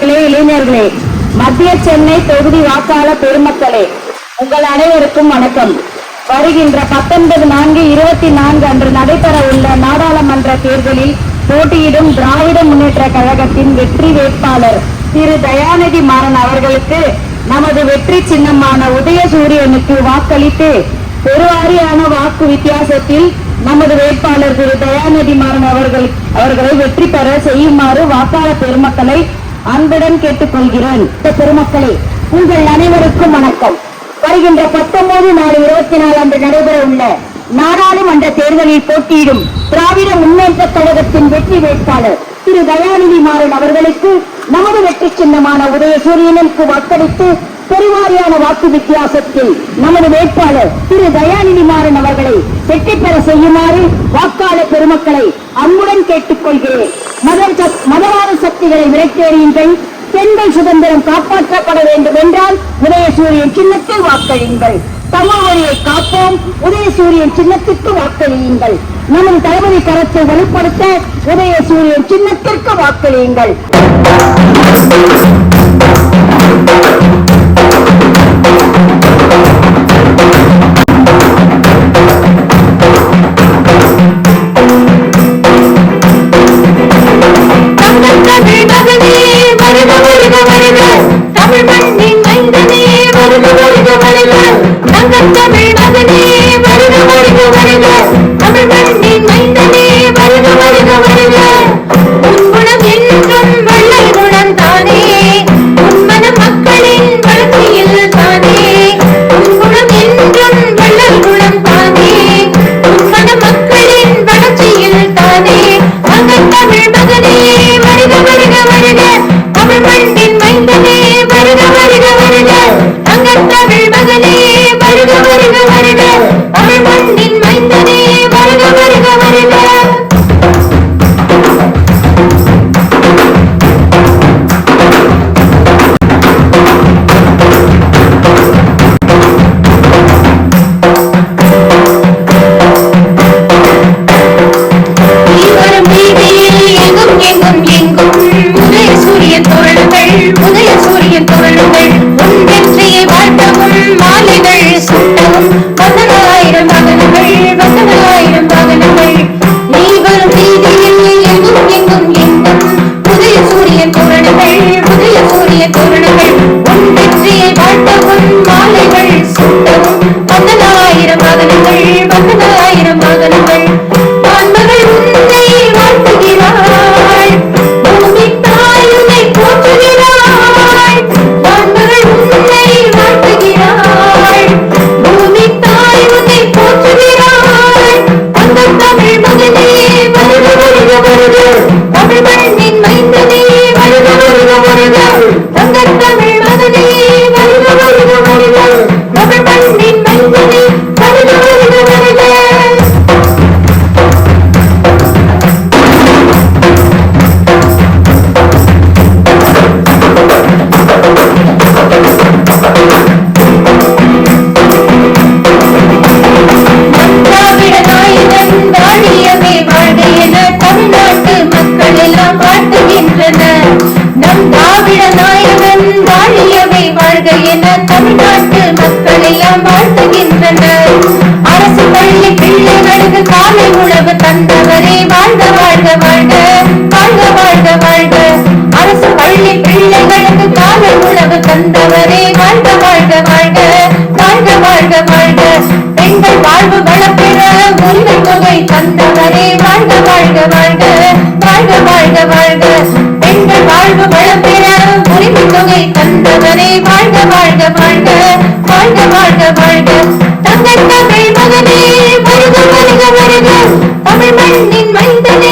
மாணவர்களே இளைஞர்களே மத்திய சென்னை தொகுதி வாக்காளர் பெருமக்களே உங்கள் அனைவருக்கும் வணக்கம். வருகின்ற பத்தொன்பது நான்கு இருபத்தி நான்கு அன்று நடைபெற உள்ள நாடாளுமன்ற தேர்தலில் போட்டியிடும் திராவிட முன்னேற்ற கழகத்தின் வெற்றி வேட்பாளர் திரு தயாநிதி மாறன் அவர்களுக்கு நமது வெற்றி சின்னமான உதயசூரியனுக்கு வாக்களித்து பெருவாரியான வாக்கு வித்தியாசத்தில் நமது வேட்பாளர் திரு தயாநிதி மாறன் அவர்கள் அவர்களை வெற்றி பெற செய்யுமாறு வாக்காளர் பெருமக்களை அன்புடன் கேட்டுக்கொள்கிறேன். பெருமக்களே உங்கள் அனைவருக்கும் வணக்கம். வருகின்ற பத்தொன்பது நாலு இருபத்தி நாலு அன்று நடைபெற உள்ள நாடாளுமன்ற தேர்தலில் போட்டியிடும் திராவிட முன்னேற்ற கழகத்தின் வெற்றி வேட்பாளர் திரு தயாநிதி மாறன் அவர்களுக்கு நமது வெற்றி சின்னமான உதயசூரியனுக்கு வாக்களித்து பெருவாரியான வாக்கு வித்தியாசத்தில் நமது வேட்பாளர் திரு தயாநிதி மாறன் அவர்களை வெற்றி பெற செய்யுமாறு வாக்கு பெருமக்களை அன்புடன் கேட்டுக்கொள்கிறேன். மதவாத சக்திகளை விரட்டேறியுங்கள் பெண்கள் சுதந்திரம் காப்பாற்றப்பட வேண்டும் என்றால் உதயசூரியன் சின்னத்தில் வாக்களியுங்கள். தமிழ் மொழியை காப்போம் உதயசூரியன் சின்னத்திற்கு வாக்களியுங்கள். நமது தளபதி கரத்தை வலுப்படுத்த உதயசூரியன் சின்னத்திற்கு வாக்களியுங்கள். எங்கும் எங்கும் உதய சூரிய தோழர்கள் உதய சூரிய தோழர்கள் உன் வெற்றியை வாழ்த்தவும் மாலைகள் சுட்டவும் பதினாயிரம் வாகனங்கள் பதினாயிரம் வாகனங்கள் நீ வரும் வீதியில் எங்கும் எங்கும் எங்கும் உதய சூரிய தோழர்கள் உதய சூரிய தோழர்கள் உன் வெற்றியை வாழ்த்தவும் என தமிழ்நாட்டு மக்கள் எல்லாம் வாழ்த்துகின்றனர் அரசு பள்ளி பிள்ளைகளுக்கு காலை உணவு தந்தவரே வாழ்க வாழ்க வாழ்க வாழ்க வாழ்க வாழ்க அரசு பள்ளி பிள்ளைகளுக்கு காலை உணவு தந்தவரே வாழ்க வாழ்க வாழ்க வாழ்க வாழ்க வாழ்க பெண்கள் வாழ்வு வளப்பெற உரிமை தொகை தந்தவரே வாழ்க வாழ்க வாழ்க வாழ்க வாழ்க வாழ்க பெண்கள் வாழ்வு வளப்பெற உரிமை தொகை தந்த மகனே வாழ்க வாழ்க வாழ்க வாழ்க வாழ்க வாழ்க. தங்கள் தமிழ் மகனே வருக வருக வருக தமிழ் மண்ணின் மைந்தனே